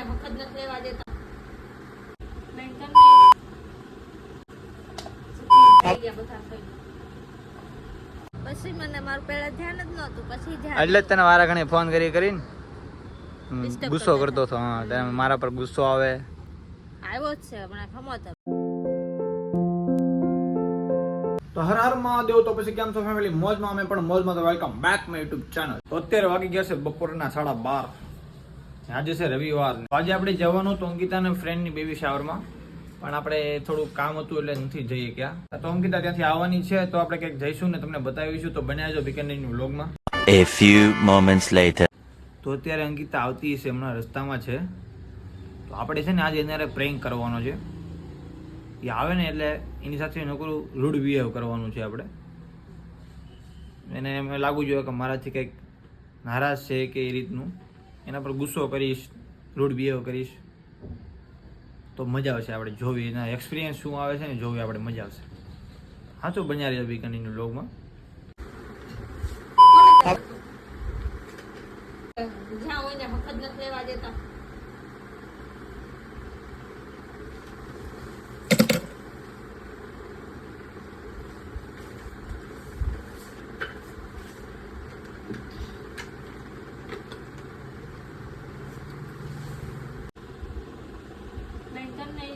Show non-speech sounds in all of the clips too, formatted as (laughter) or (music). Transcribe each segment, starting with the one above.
ને વખત નથી લેવા દેતા. પછી મને મારું પહેલા ધ્યાન જ નહોતું પછી ધ્યાન. એટલે તને વારા ઘણી ફોન કરી કરીને ગુસ્સો કરતો હતો. હા તને મારા પર ગુસ્સો આવે. આવ્યો જ છે હમણાં ખમો તો. તો હર હર મહાદેવ તો પછી કેમ છો ફેમિલી મોજમાં અમે પણ મોજમાં તો welcome back my YouTube channel તો અત્યારે વાગી ગયા છે બપોરના સાડા બાર. આજે છે રવિવાર આજે આપણે જવાનું તો અંકિતાના ફ્રેન્ડની બેબી શાવરમાં પણ આપણે થોડું કામ હતું એટલે નથી જઈએ ક્યાં. તો અંકિતા ત્યાંથી આવવાની છે તો આપણે ક્યાંક જઈશું ને તમને બતાવીશું. તો બન્યા જો વીકેન્ડની વ્લોગમાં A few moments later. તો અત્યારે અંકિતા આવતી છે હમણાં રસ્તામાં છે. તો આપણે છે ને આજે એને પ્રેન્ક કરવાનો છે. એ આવે ને એટલે એની સાથે નોકરું રૂડ બિહેવ કરવાનું છે આપણે. એને એમ લાગવું જોઈએ કે મારાથી કંઈક નારાજ છે કે એ રીતનું. એના પર ગુસ્સો કરીશ રૂડ બિહેવ કરીશ, તો મજા આવશે આપણે જોવી. એના એક્સપિરિયન્સ શું આવે છે ને જોવી આપણે મજા આવશે. તો બન્યા રહ્યા બી કન્ટિન્યુ લોગમાં જ્યાં હોય ને વખત નથી લેવા દેતા નહીં તમને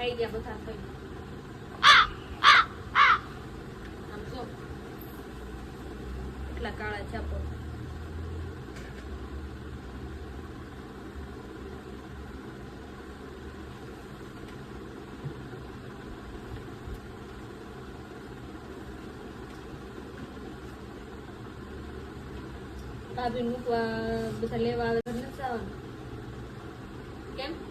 સુધીમ ખાઈ ગયા બધા થઈ આમ જો કેટલા કાળા ચાપો ભાભી મૂકવા બધા લેવા આવે તો નથી આવવાનું કેમ હે?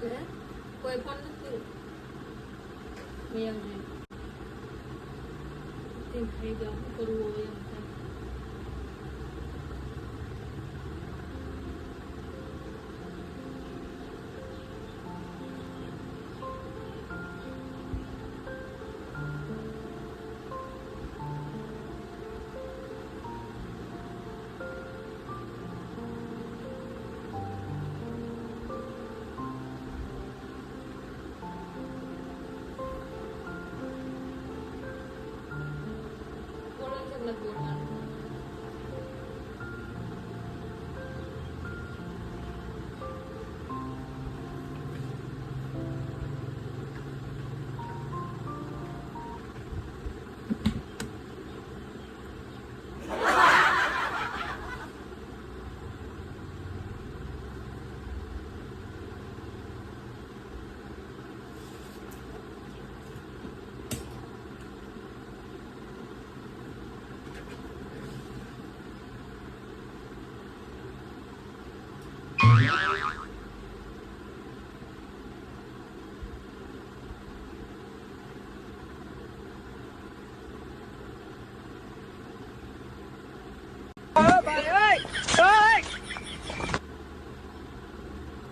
કોઈ પણ નથી. મેં એમ જોયું થઈ ગયા શું કરવું એમ.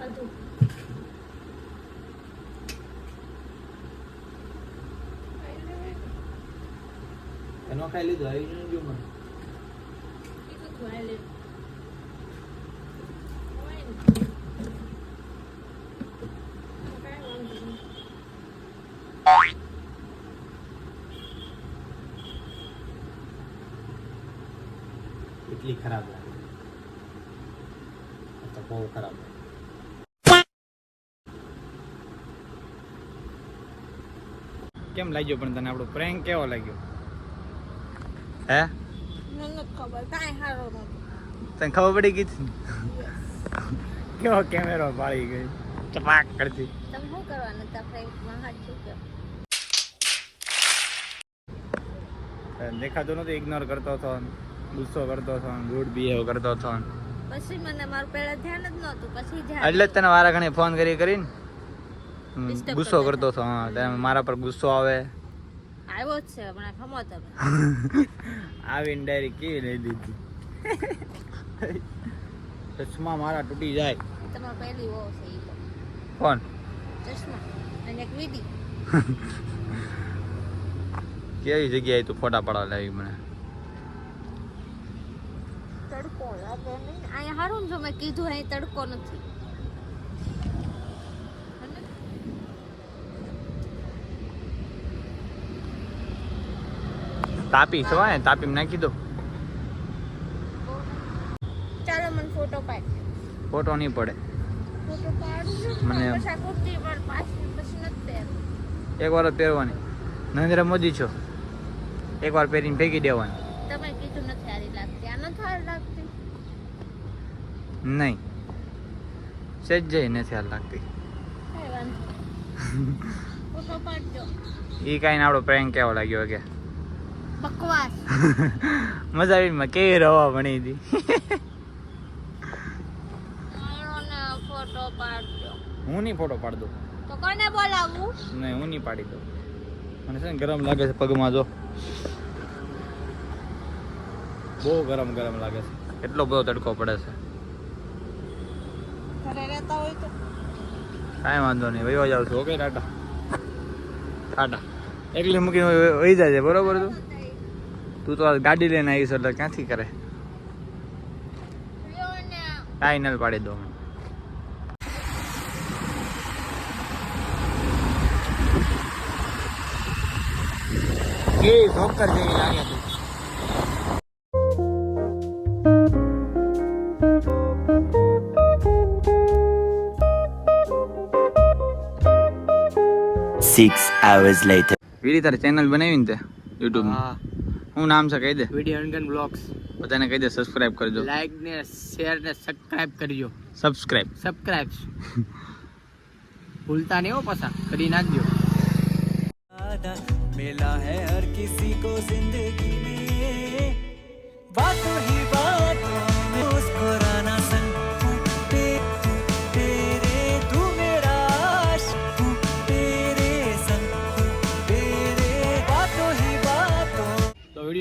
અધું એનો ખાઈ લીધો આવી જો મને કીધું તું હાલે હોય ને કાંઈ વાંધો નહીં એટલી ખરાબ લાગે. તો બહુ ખરાબ લાગે. કેમ લાગ્યો પણ તને આપણો પ્રેન્ક કેવો લાગ્યો? હે? તને ખબર પડી ગઈ? કેવો કેમેરો પાડી ગઈ? ચપાક કરતી. તમે શું કરવાના હતા ફ્રેન્કમાં હાથ કે દેખાતો નતો ઇગ્નોર કરતો હતો. ગુસ્સો કરતો હતો ગુડ બિહેવ કરતો હતો. પછી મને મારું પહેલા ધ્યાન જ નહોતું પછી ધ્યાન એટલે જ તને વારા ઘણી ફોન કરી કરીને? ગુસ્સો કરતો હતો હા તને મારા પર ગુસ્સો આવે. આવ્યો જ છે હમણાં ખમો તમે. (laughs) આવીને ડાયરેક્ટ કેવી લઈ દીધી? (laughs) ચશ્મા મારા તૂટી જાય. તમારો પહેલી વહુ છે ઈ કોણ? ચશ્મા અને એક વીડી (laughs) કેવી જગ્યાએ તું ફોટા પડાવ લાવી મને? તડકો લાગે નહીં. અહીંયા હારું જો મેં કીધું અહીં તડકો નથી. તાપી છો ને તાપી નાખી દો. ચાલો મને ફોટો પાડ. ફોટો નહીં પડે. ફોટો પાડું મને- કુર્તી પર પાછી પછી નથી પહેરવું. એક વાર પહેરવાની. નરેન્દ્ર મોદી છો. એક વાર પહેરીને ભેગી દેવાની. તમે કીધું નથી સારી લાગતી. આ નથી સારી લાગતી. નહીં સજ્જય નથી હાલ લાગતી એ કાંઈ (laughs) આપણો પ્રેન્ક કેવો લાગ્યો કે? બકવાસ. (laughs) મજા આવી માં કેવી રવા ભણી હતી. હું નહીં ફોટો પાડ દઉં? તો કોને બોલાવું? નહીં હું નહીં પાડી દઉં. મને છે ને ગરમ લાગે છે પગમાં જો. બહુ ગરમ ગરમ લાગે છે. કેટલો બધો તડકો પડે છે? ઘરે રહેતા હોય તો. કાંઈ વાંધો નહીં વહીવા જાઉં છું. ઓકે ટાટા. ટાટા. એકલી મૂકીને વહી જાય બરોબર તું તું તો આ ગાડી લઈને આવીશ એટલે ક્યાંથી કરે? લ્યો નલ પાડી દઉં કેવી ઠોકર જેવી લાગે તું Six hours later. વીડી તારે ચેનલ બનાવી ને તે યુટ્યુબ શું નામ છે કહી દે વિડીયો અનગન બ્લોગ્સ બધાને કહી દે સબસ્ક્રાઇબ કરજો લાઈક ને શેર ને સબસ્ક્રાઇબ કરજો સબસ્ક્રાઇબ સબસ્ક્રાઇબ ભૂલતા નહીં હો પાછા કરી નાખજો मिला है हर किसी को जिंदगी में बातों ही बातों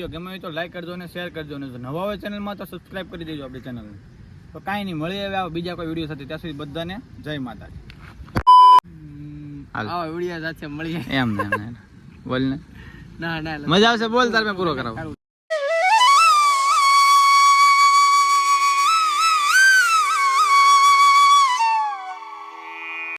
વીડિયો ગમે હોય તો લાઈક કરજો અને શેર કરજો. અને નવા હોય ચેનલમાં તો સબસ્ક્રાઈબ કરી દેજો આપણી ચેનલને તો કાંઈ નહીં મળી આવે બીજા કોઈ વીડિયો સાથે. ત્યાં સુધી બધાને જય માતાજી. હાલ. વીડિયો સાથે મળીએ. એમ એમ ને. બોલ ને. ના ના મજા આવશે? બોલ તાર મેં પૂરો કરાવું.